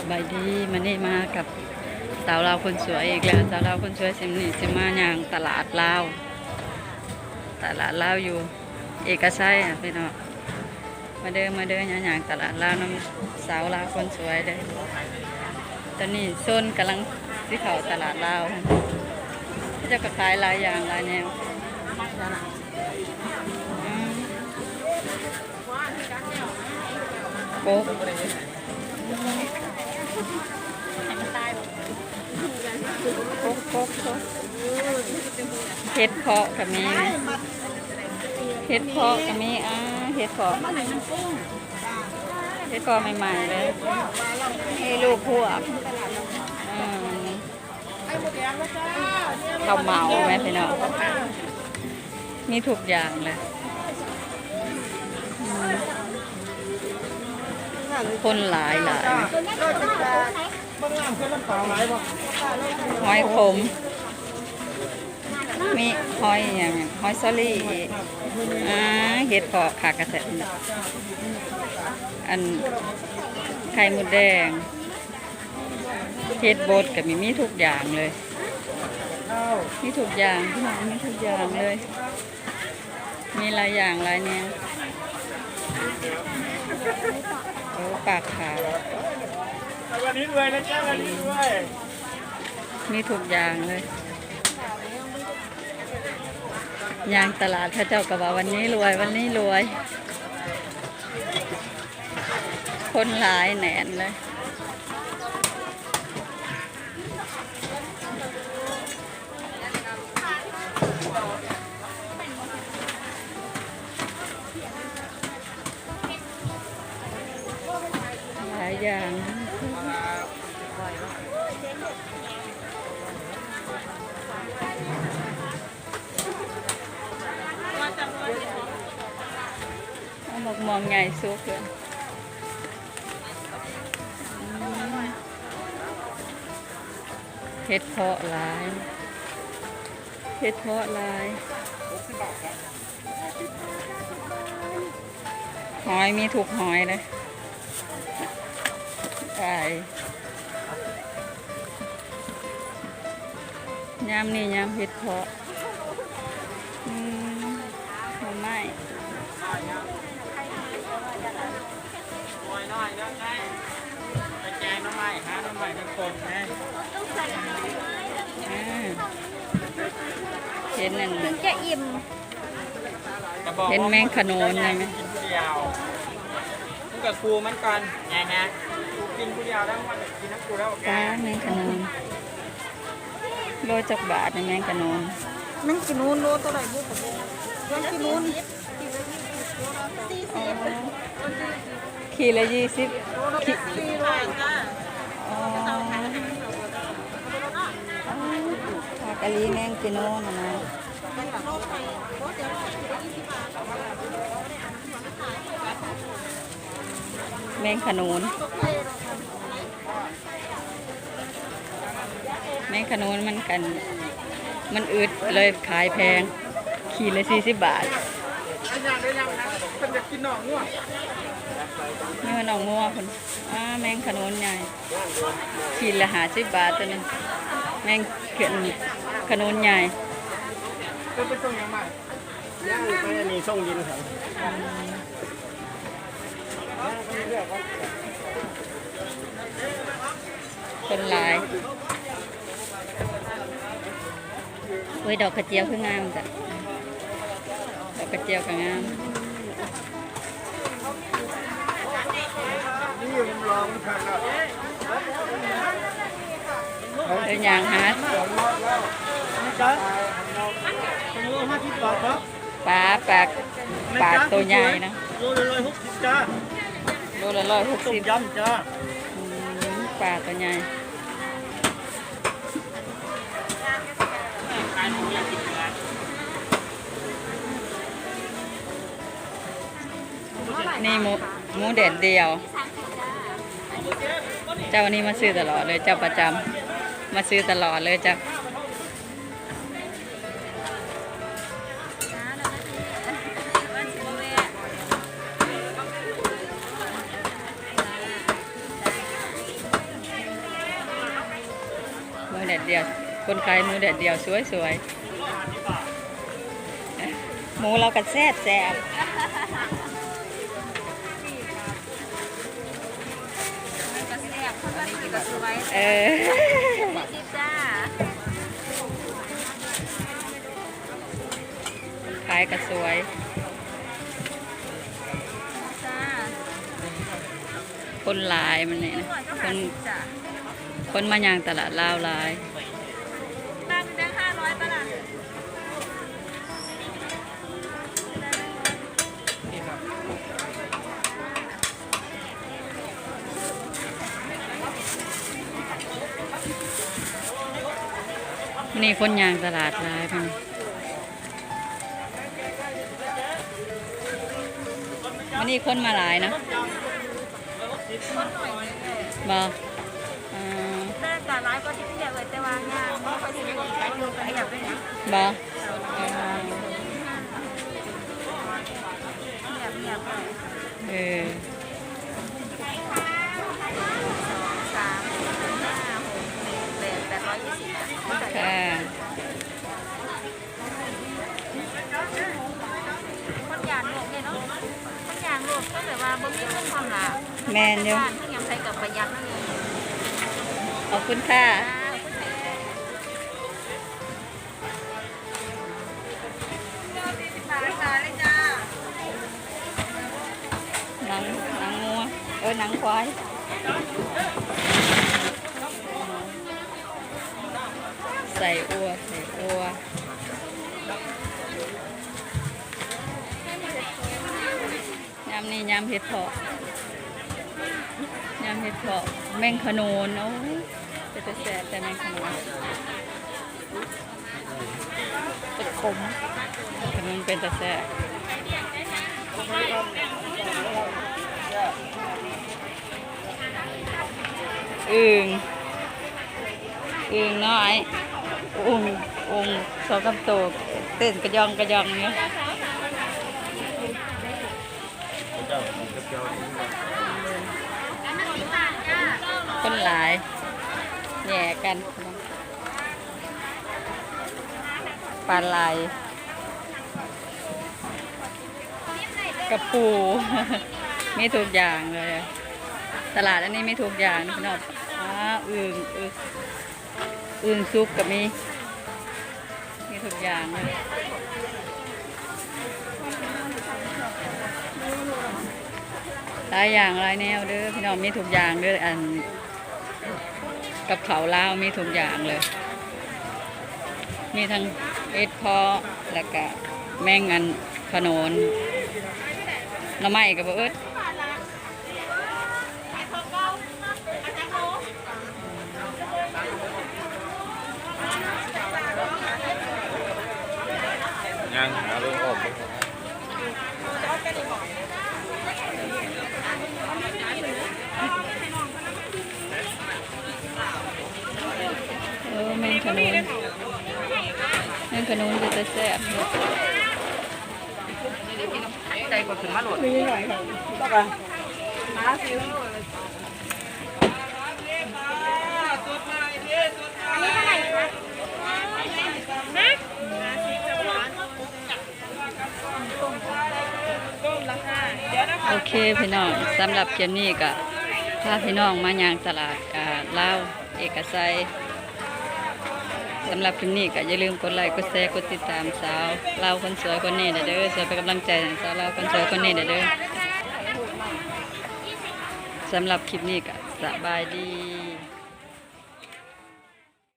สบายดีมันนี่มากับสาวลาวคนสวยอีกแล้วสาวลาวคนสวยสิมนี่สิมาอย่างตลาดลาวตลาดลาวอยู่ เอกชัยอะพี่น้องมาเดินมาเดินอย่างอย่างตลาดลาวน้ำสาวลาวคนสวยเลยตอนนี้โซนกำลังที่เขาตลาดลาวเขาจะกระขายหลายอย่างหลายแนวโป๊ โคกโคกโคกเห็ดเพาะกับมีเห็ดเพาะกับมีอ่าเห็ดเพาะเห็ดเพาะใหม่ๆเลยให้ลูกพวกอืมข้าเหมาไหมพี่น้องมีทุกอย่างเลย คนหลายหลายหอยขม มีหอยอย่างหอยซอรี่อ่าเห็ดเพาะขากระเสะอันไข่มุดแดงเห็ดบดกับมีมีทุกอย่างเลยมีทุกอย่างพี่น้องมีทุกอย่างเลย มีหลายอย่างหลายแนวโอ้ ปากขาววันนี้รวยนะจ๊ะวันนี้รวยมีถูกอย่างเลย ยางตลาดเขาเจ้าก็ว่าวันนี้รวยวันนี้รวย คนหลายแหนนเลย อย่างเอาหมองไงซุกเลยเห็ดเพาะลายเห็ดเพาะลาย หอยมีถูกหอยเลย ไก่ยามนี่ยามเห็ดเพาะอืมหน่อไม้รวไงไปแจงน้ำใหม่หาน้ำใหม่เป็นคนนะอ่าเห็นนั่นถึงจะอิ่มเห็นแมงขนูนไหมกินเดียวมึงกับครูมันก่อนไงนะ กูกินผู้เดียวทั้งวันกินทั้งกูแล้วแกปลาแมงขนูนโลจักบาทในแมงขนูนนั่งกินนูนโลตัวไหนบุกนั่งกินนูนอ๋อขีดละยี่สิบขีสี่ร้อยจ้าอ๋อปลากะลีแมงกิโนนะนะ แมงขนูน แมงขนูนมันกัน มันอึดเลยขายแพง ขีดละสี่สิบบาทไอ้ยังได้ยังนะเป็นจะกินหน่อง่วงนี่มันออกงัวคนอ่าแมงขนุนใหญ่ขีดละหาสิบบาทตัวนึงแมงเขียนขนุนใหญ่เป็นไปส่งยังใหม่ย่างไปมีส่งดินครับ คนหลายเว้ยดอกกระเจียวคืองามจ้ะดอกกระเจียวก็งามนี่มันลองทัวเดินยางหาจ๊ะสมมติห้าสิบบาทครับปลาปลาปลาตัวใหญ่นะโลละร้อยหกสิบจ้า โลละร้อยหกต้มสิบยำจ้าปลาตัวใหญ่นี่หมูหมูเด็ดเดียว เจ้าวันนี้มาซื้อตลอดเลยเจ้าประจำมาซื้อตลอดเลยจ้ะ เดียว คนขายหมูแดดเดียวสวยสวยๆหมูเราก็แซ่บแซ่บก็แซ่บอันนี้กินก็สวยเออจิจ้าขายก็สวยจ้าคนหลายมันนี่นะหน่อยก็คหานสิบจ้าคนมาย่างตลาดลาวหลาย นนี่คนย่างตลาดหลายมันมันนี่คนมาหลายนะบออ่าแม่แต่ร้ายก็ที่เดียวเลยแต่ว่างานไม่ค่อยสิได้อีกแล้วอยู่ไปอยากไปนะบอเงียบเงียบไปเออ แบบว่าบ่มีเรื่องความหลาแมนเดียวบ้านทั้งยังใช้กับประหยัดนั่นเองขอบคุณค่ะอ่าคุณแม่มาเลยจ้าเลยจ้าหนังหนังงัวเออหนังควายใส่อัวใส่อัว ยำนี่ยำเห็ดเพาะยำเห็ดเพาะแมงขนูนโอ้ยเป็นแต่แสบแต่แมงขนูนเป็นขมขนูนเป็นแต่แสบอึ่งอึ่งน้อยอุ้งอุ้งสองกำโตเต้นกระยองกระยองเนี่ย คนหลายแย่กันปลาไหลกระปูมีทุกอย่างเลย ตลาดอันนี้มีทุกอย่างนะพี่น้องอ่าอึ่งอึ่งอึ่งซุปกับมี มีทุกอย่างเลย หลายอย่างหลายแนวเด้อพี่น้องมีทุกอย่างเด้ออัน กับเขาลาวมีทุกอย่างเลย มีทั้งเอ็ดพอแล้วก็แมงอันขนนน้ำไม้กับเอิด ยังหาเรื่องออก เออแมงขนุนแมง ขนุนจะจะแซ่บใจกดขึ้นมาโหลดมีหน่อยค่ะต้องกันอันนี้เท่าไหร่คะฮะโอเคพี่น้องสำหรับเกมนี้ก็พาพี่น้องมาย่างตลาดอ่าลาวเอกชัย สำหรับคลิปนี้ก็อย่าลืมกดไลค์กดแชร์กดติดตามสาวเราคนสวยคนนี้เด้อเด้อสวยเป็นกำลังใจให้สาวเราคนสวยคนนี้เด้อสำหรับคลิปนี้ก็สบายดี